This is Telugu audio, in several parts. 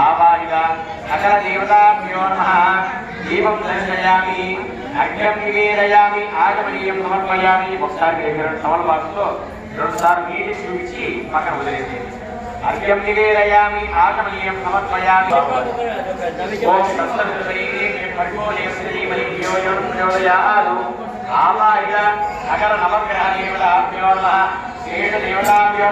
ఆవాహిత సకల దేవతాభ్యో నమ దీపం దర్శయామి అర్ఘ్యం నివేదయామి ఆగమనీయం సమర్పయామి ఒకసారి రెండు సవల బాక్స్లో రెండుసార్లు నీటి చూపించి పక్కన వదిలేసి అర్ఘ్యం నివేదయామి ఆగమనీయం సమర్పయామి. ఓం ప్రయోజయాలు ఆవాహిత సకల నవగ్రహ దేవతాభ్యో నమ. దేవతాభ్యో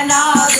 and all.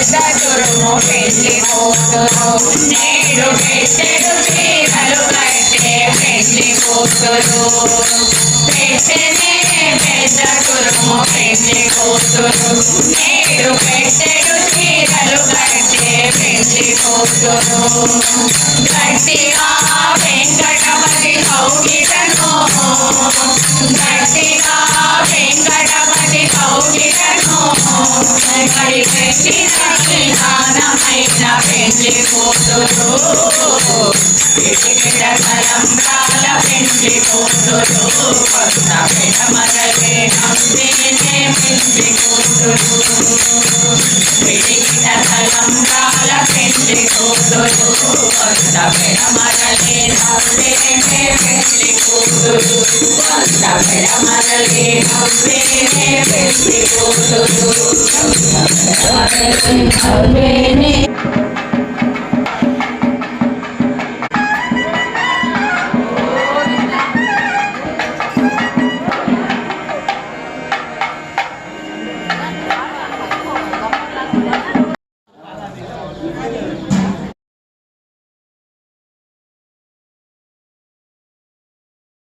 పెద్దగురుము పెళ్ళి కూతురు నేడు పెట్టెడు చీరలు కట్టే పెళ్ళి కూతురు పెట్టనే పెద్ద గురుము పెళ్ళి కూతురు నేడు పెట్టెడు చీరలు కట్టే వెంకట కౌగిటను గట్టిగా వెంకటపతి కౌగిటను కడి పెట్టిన విధానమైన పెళ్ళి కూతురు తలంబ్రాల పెళ్ళి కూతురు కొత్త పిడమరలే హంపినే పెళ్ళి కూతురు పిటికిట తలంబ్రాల పెళ్ళి కూతురు కొత్త పెళ్ళి కూతురు కొత్త పిడమరలే హంపినే పెళ్ళి కూతురు కొత్త పిడమరలే హంపినే